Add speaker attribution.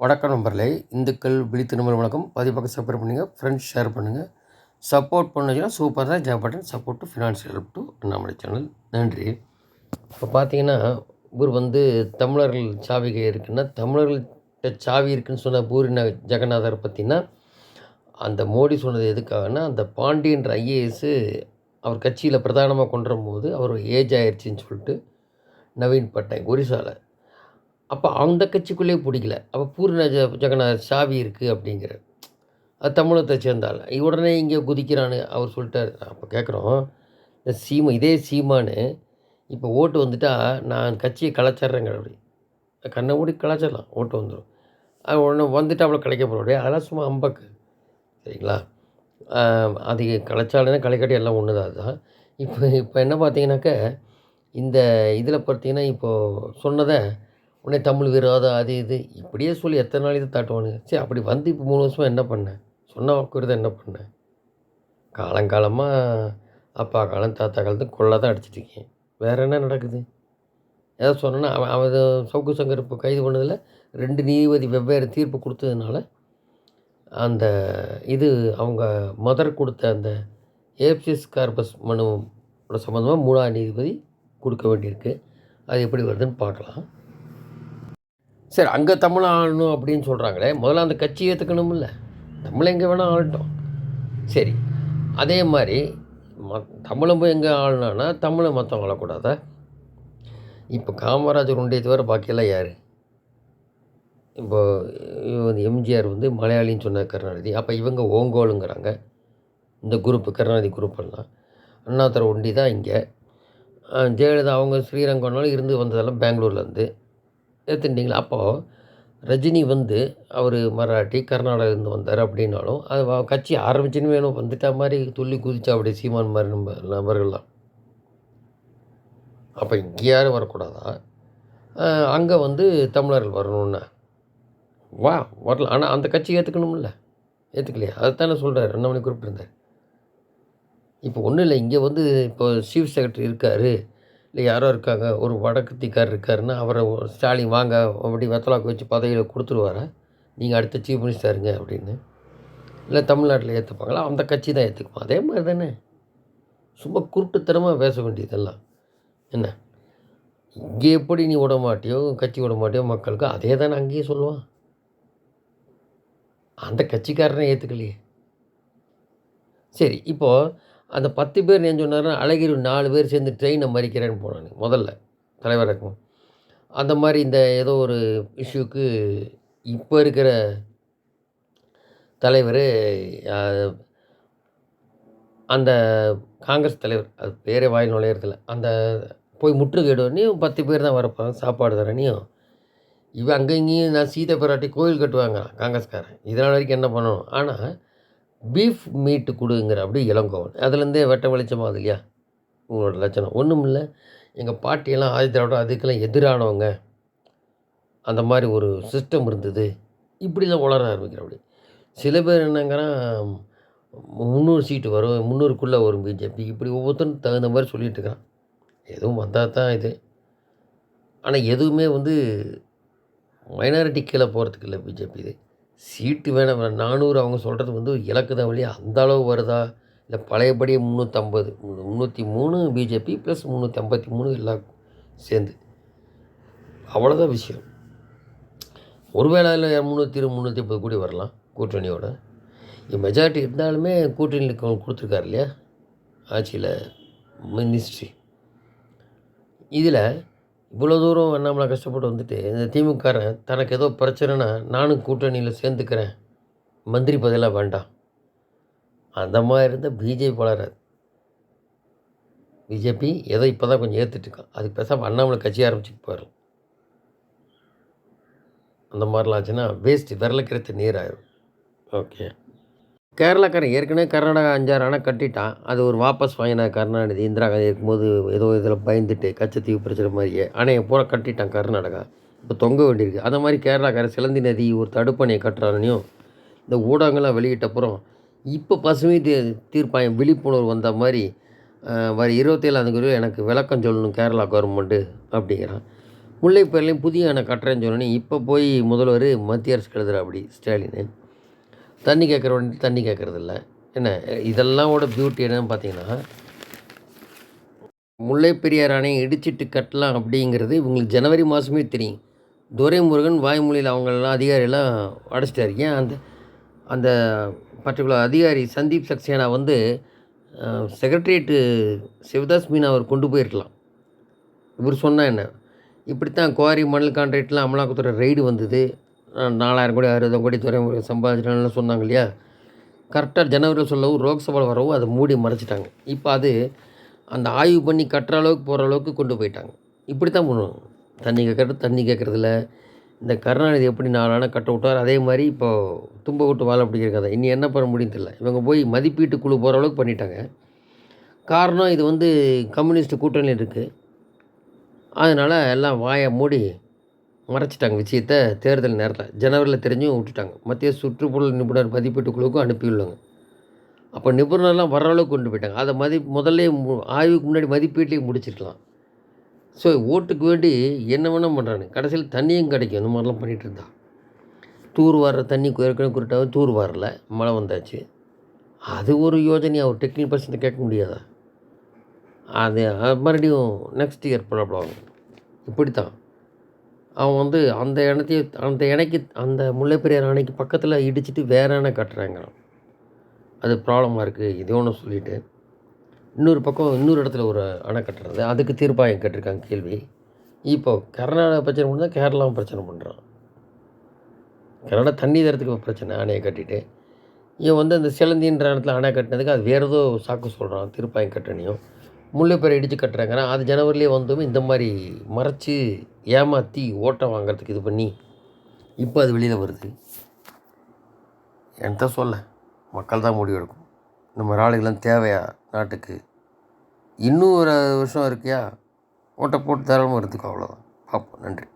Speaker 1: வணக்கம் நம்பர்லே இந்துக்கள் விழித்து நம்பர் வணக்கம். பதிவாக சப்போர்ட் பண்ணுங்கள் ஃப்ரெண்ட்ஸ் ஷேர் பண்ணுங்கள் சப்போர்ட் பண்ணுச்சுன்னா சூப்பர் தான். Job button support to financial help to Annamalai channel நன்றி. இப்போ பார்த்தீங்கன்னா இவர் வந்து தமிழர்கள் சாவிகை இருக்குன்னா தமிழர்கள்ட்ட சாவி இருக்குன்னு சொன்ன பூரி ஜெகநாதர் பற்றினா அந்த மோடி சொன்னது எதுக்காகனா அந்த பாண்டியன்ற ஐஏஎஸ்ஸு அவர் கட்சியில் பிரதானமாக கொண்டு வரும்போது அவர் ஏஜ் ஆயிடுச்சின்னு சொல்லிட்டு நவீன் பட்நாயக் ஒரிசாவில் அப்போ அந்த கட்சிக்குள்ளேயே பிடிக்கல. அப்போ பூர்ண ஜ சாவி இருக்குது அப்படிங்கிற. அது தமிழகத்தை சேர்ந்தால். உடனே இங்கே குதிக்கிறான்னு அவர் சொல்லிட்டார். அப்போ கேட்குறோம் இந்த சீமா இதே சீமானு இப்போ ஓட்டு வந்துட்டா நான் கட்சியை கலாச்சாரங்க அப்படி. கண்ணை மூடி கலாச்சிடலாம் ஓட்டு வந்துடும் அது உடனே வந்துட்டு அவ்வளோ கலைக்க போகிறோடைய அதெல்லாம் சும்மா அம்பக்கு. சரிங்களா? அது கலைச்சாலுன்னா கலைக்காட்டி எல்லாம் ஒன்று தான் அதுதான். இப்போ இப்போ என்ன பார்த்தீங்கன்னாக்க இந்த இதில் பார்த்தீங்கன்னா இப்போது சொன்னதை உடனே தமிழ் விரோதம் அது இது. இப்படியே சொல்லி எத்தனை நாள் இது தாட்டுவானுங்க? சரி அப்படி வந்து இப்போ மூணு வருஷமாக என்ன பண்ணேன் சொன்ன வாக்குறுதி என்ன பண்ணேன் காலங்காலமாக அப்பா காலம் தாத்தா காலத்து கொள்ளை தான் அடிச்சிட்டு இருக்கேன். வேறு என்ன நடக்குது? ஏதாவது சொன்னேன்னா அவன் அவன் சவுக்கு சங்கர் இப்போ கைது பண்ணதில் ரெண்டு நீதிபதி வெவ்வேறு தீர்ப்பு கொடுத்ததுனால அந்த இது அவங்க மதர் கொடுத்த அந்த ஏப்சிஸ் கார்பஸ் மனு சம்மந்தமாக மூணாவது நீதிபதி கொடுக்க வேண்டியிருக்கு. அது எப்படி வருதுன்னு பார்க்கலாம். சரி அங்கே தமிழ் ஆளணும் அப்படின்னு சொல்கிறாங்களே முதல்ல அந்த கட்சி ஏற்றுக்கணும்ல தமிழ் எங்கே வேணால் ஆளட்டும். சரி அதே மாதிரி ம தமிழை போய் எங்கே ஆளுனானா தமிழை மற்றவங்க ஆளக்கூடாதா? இப்போ காமராஜர் உண்டே தவிர பாக்கியெல்லாம் யார்? இப்போ எம்ஜிஆர் வந்து மலையாளின்னு சொன்ன கருணாநிதி அப்போ இவங்க ஓங்கோலுங்கிறாங்க. இந்த குரூப்பு கருணாநிதி குரூப்பெல்லாம் அண்ணாத்தர ஒண்டி தான் இங்கே. ஜெயலலிதா அவங்க ஸ்ரீரங்கம்னாலும் இருந்து வந்ததெல்லாம் பெங்களூர்லேருந்து ஏற்றுட்டீங்களா அப்போது ரஜினி வந்து அவர் மராட்டி கர்நாடகிலேருந்து வந்தார் அப்படின்னாலும் அது கட்சி ஆரம்பிச்சுன்னு வேணும். வந்துட்டா மாதிரி துள்ளி குதிச்சா அப்படி சீமான் மாதிரி நம்ம நபர்கள்லாம். அப்போ இங்கே யாரும் வரக்கூடாதா? அங்கே வந்து தமிழர்கள் வரணும்னா. வா வரலாம். ஆனால் அந்த கட்சி ஏற்றுக்கணும்ல ஏற்றுக்கலையா அதுதானே சொல்கிறார் ரெண்டு மணி குறிப்பிட்டிருந்தார் இப்போ ஒன்றும் இல்லை. இங்கே வந்து இப்போ சீஃப் செக்ரட்டரி இருக்கார். இல்லை யாரோ இருக்காங்க. ஒரு வடக்குத்திக்கார் இருக்காருன்னா அவரை ஸ்டாலின் வாங்க அப்படி வெத்தலாக்கு வச்சு பதவியில் கொடுத்துருவாரா? நீங்கள் அடுத்த சீஃப் மினிஸ்டருங்க அப்படின்னு. இல்லை தமிழ்நாட்டில் ஏற்றுப்பாங்களா அந்த கட்சி தான் ஏற்றுக்குமா அதே மாதிரி தானே. சும்மா குருட்டுத்தனமாக பேச வேண்டியதெல்லாம். என்ன? இங்கே எப்படி நீ விட மாட்டியோ கட்சி விட மாட்டியோ மக்களுக்கு அதே தானே அங்கேயும் சொல்லுவான். அந்த கட்சிக்காரனே ஏற்றுக்கலையே சரி இப்போது அந்த பத்து பேர் ஏன் சொன்னார்னா அழகிரி நாலு பேர் சேர்ந்து ட்ரெயினை மறிக்கிறேன்னு போனாங்க முதல்ல தலைவரக்கம் அந்த மாதிரி இந்த ஏதோ ஒரு இஷ்யூக்கு இப்போ இருக்கிற தலைவர் அந்த காங்கிரஸ் தலைவர் அது பேரே வாயில் நுழையிறதில்ல அந்த போய் முற்றுகையிடுவனையும் பத்து பேர் தான் வரப்போகிறான் சாப்பாடு தரனையும் இவன் அங்கே இங்கேயும் நான் சீதை பிராட்டி கோயில் கட்டுவாங்க காங்கிரஸ்காரன். இதனால் வரைக்கும் என்ன பண்ணணும்? ஆனால் பீஃப் மீட்டு கொடுங்கிற அப்படி இளங்கோவன். அதுலேருந்தே வெட்ட வெளிச்சமாக இல்லையா? உங்களோட லட்சணம். ஒன்றும் இல்லை. எங்கள் பாட்டியெல்லாம் ஆதித்யாவோட அதுக்கெல்லாம் எதிரானவங்க. அந்த மாதிரி ஒரு சிஸ்டம் இருந்தது. இப்படிலாம் வளர ஆரம்பிக்கிற அப்படி. சில பேர் என்னங்கிறான் முந்நூறு சீட்டு வரும் முந்நூறுக்குள்ளே வரும் பிஜேபி இப்படி ஒவ்வொருத்தரும் தகுந்த மாதிரி சொல்லிகிட்டு இருக்கான். எதுவும் வந்தால் தான் இது. ஆனால் எதுவுமே வந்து மைனாரிட்டி கீழே போகிறதுக்கு இல்லை பிஜேபி இது. சீட்டு வேணாம் நானூறு அவங்க சொல்கிறது வந்து இலக்கு தான் வழியா அந்த அளவு வருதா? இல்லை பழையபடியே முந்நூற்றம்பது முந்நூற்றி மூணு பிஜேபி ப்ளஸ் முந்நூற்றி ஐம்பத்தி மூணு எல்லாம் சேர்ந்து. அவ்வளோதான் விஷயம். ஒருவேளை இல்லை முந்நூற்றி இரு முந்நூற்றி ஐம்பது கூடி வரலாம் கூட்டணியோட. மெஜாரிட்டி இருந்தாலுமே கூட்டணியில் கொடுத்துருக்காரு இல்லையா? ஆட்சியில் மினிஸ்ட்ரி இதில் இவ்வளோ தூரம் அண்ணாமலை கஷ்டப்பட்டு வந்துட்டு இந்த திமுககாரன் தனக்கு ஏதோ பிரச்சனைனா நானும் கூட்டணியில் சேர்ந்துக்கிறேன். மந்திரி பதவியெல்லாம் வேண்டாம். அந்த மாதிரி இருந்தால் பிஜேபி வளராது பிஜேபி ஏதோ இப்போ தான் கொஞ்சம் ஏற்றுட்டு இருக்கான். அதுக்கு பேசாமல் அண்ணாமலை கட்சி ஆரம்பிச்சுட்டு போயிடும் அந்த மாதிரிலாம் ஆச்சுன்னா வேஸ்ட்டு விரலுக்கிறது நீர் ஆயிரும் ஓகே கேரளாக்காரன் ஏற்கனவே கர்நாடகா அஞ்சாறு அணை கட்டிட்டான். அது ஒரு வாபஸ் பையனாக கருணாநிதி. இந்திரா காந்தி இருக்கும்போது ஏதோ இதில் பயந்துட்டு கச்சத்தீவு பிரச்சனை மாதிரியே அணையை பூரா கட்டிட்டான் கர்நாடகா. இப்போ தொங்க வேண்டியிருக்கு. அந்த மாதிரி கேரளாக்காரன் சிலந்தி நதி ஒரு தடுப்பணையை கட்டுறானையும் இந்த ஊடகங்கள்லாம் வெளியிட்டப்புறம் இப்போ பசுமை தீ தீர்ப்பாயம் விழிப்புணர்வு வந்த மாதிரி வர இருபத்தேழாம் தேதி எனக்கு விளக்கம் சொல்லணும் கேரளா கவர்மெண்ட்டு அப்படிங்கிறான். முல்லைப்பெரிலையும் புதிய அணை கட்டுறேன்னு சொன்னோன்னே இப்போ போய் முதல்வர் மத்திய அரசுக்கு எழுதுறா அப்படி ஸ்டாலின். தண்ணி கேட்குற தண்ணி கேட்குறதில்ல. என்ன இதெல்லாமோட பியூட்டி என்னன்னு பார்த்தீங்கன்னா முல்லை பெரியார் அணையை இடிச்சிட்டு கட்டலாம் அப்படிங்கிறது இவங்களுக்கு ஜனவரி மாதமே தெரியும். துரைமுருகன் வாய்மொழியில் அவங்களெல்லாம் அதிகாரியெல்லாம் அடைச்சிட்டாரு. ஏன் அந்த அந்த பர்டிகுலர் அதிகாரி சந்தீப் சக்சேனா வந்து செக்ரட்டரியேட்டு சிவதாஸ் மீனா அவர் கொண்டு போயிருக்கலாம். இவர் சொன்னால் என்ன இப்படித்தான் குவாரி மணல் கான்ட்ராக்ட்லாம் அமலாக்கத்துறை ரெய்டு வந்தது. நாலாயிரம் கோடி அறுபதாயிரம் கோடி துறைமுருகன் சம்பாதிச்சிட்டாங்கன்னு சொன்னாங்க இல்லையா? கரெக்டாக ஜனவரியில் சொல்லவும் லோக்சபாவில் வரவும் அதை மூடி மறைச்சிட்டாங்க. இப்போ அது அந்த ஆய்வு பண்ணி கட்டுற அளவுக்கு போகிற அளவுக்கு கொண்டு போயிட்டாங்க. இப்படி தான் பண்ணுவாங்க. தண்ணி கேட்குறது தண்ணி கேட்குறதில்ல இந்த கருணாநிதி எப்படி நாளான கட்ட விட்டார் அதே மாதிரி இப்போது தும்ப விட்டு வாழ அப்படிங்கிற கதை இனி என்ன பண்ண முடியும் தெரியல. இவங்க போய் மதிப்பீட்டு குழு போகிற அளவுக்கு பண்ணிட்டாங்க. காரணம் இது வந்து கம்யூனிஸ்ட் கூட்டணி இருக்குது அதனால் எல்லாம் வாயை மூடி மறைச்சிட்டாங்க விஷயத்தை தேர்தல் நேரத்தில். ஜனவரியில் தெரிஞ்சும் விட்டுட்டாங்க. மத்திய சுற்றுப்புற நிபுணர் மதிப்பீட்டு குழுவுக்கும் அனுப்பியுள்ளாங்க அப்போ நிபுணர்லாம் வர அளவுக்கு கொண்டு போயிட்டாங்க. அதை மதி முதல்ல மு- ஆய்வுக்கு முன்னாடி மதிப்பீட்டையும் முடிச்சிருக்கலாம். ஸோ ஓட்டுக்கு வேண்டி என்ன வேணால் பண்ணுறானு கடைசியில் தண்ணியும் கிடைக்கும். இந்த மாதிரிலாம் பண்ணிகிட்டு இருந்தா. தூர் வர்ற தண்ணி ஏற்கனவே குறிட்டாக தூர் வரல. மழை வந்தாச்சு. அது ஒரு யோஜனையாக ஒரு டெக்னிக்கல் பர்சன்ட்டு கேட்க முடியாதா? அது அது மறுபடியும் நெக்ஸ்ட் இயர் ப்ராப்ளம் ஆகும் இப்படி தான் அவன் வந்து அந்த இனத்தையும் அந்த இணைக்கு அந்த முல்லைப்பெரியார் அணைக்கு பக்கத்தில் இடிச்சிட்டு வேற அணை கட்டுறாங்கிறான் அது ப்ராப்ளமாக இருக்குது இது ஒன்று சொல்லிவிட்டு இன்னொரு பக்கம் இன்னொரு இடத்துல ஒரு அணை கட்டுறது. அதுக்கு தீர்ப்பாயம் கேட்டிருக்காங்க கேள்வி. இப்போ கர்நாடகா பிரச்சனை பண்ணால் கேரளாவும் பிரச்சனை பண்ணுறான் கர்நாடகா தண்ணி தரத்துக்கு பிரச்சனை அணையை கட்டிட்டு. இவன் வந்து அந்த சிலந்தின்ற இடத்துல அணை கட்டினதுக்கு அது வேறு ஏதோ சாக்கு சொல்கிறான் திருப்பாயம் கட்டணியும் முல்லைப்பெறை இடித்து கட்டுறாங்கன்னா அது ஜனவரிலே வந்தும் இந்த மாதிரி மறைச்சி ஏமாற்றி ஓட்டம் வாங்குறதுக்கு இது பண்ணி இப்போ அது வெளியில் வருது. என்கிட்ட சொல்ல மக்கள் தான் முடிவெடுக்கும் இந்த மாதிரி ஆளுகள்லாம் தேவையா நாட்டுக்கு? இன்னும் ஒரு வருஷம் இருக்கியா? ஓட்டை போட்டு தாராளமாக இருந்துக்கும் அவ்வளோதான் பார்ப்போம். நன்றி.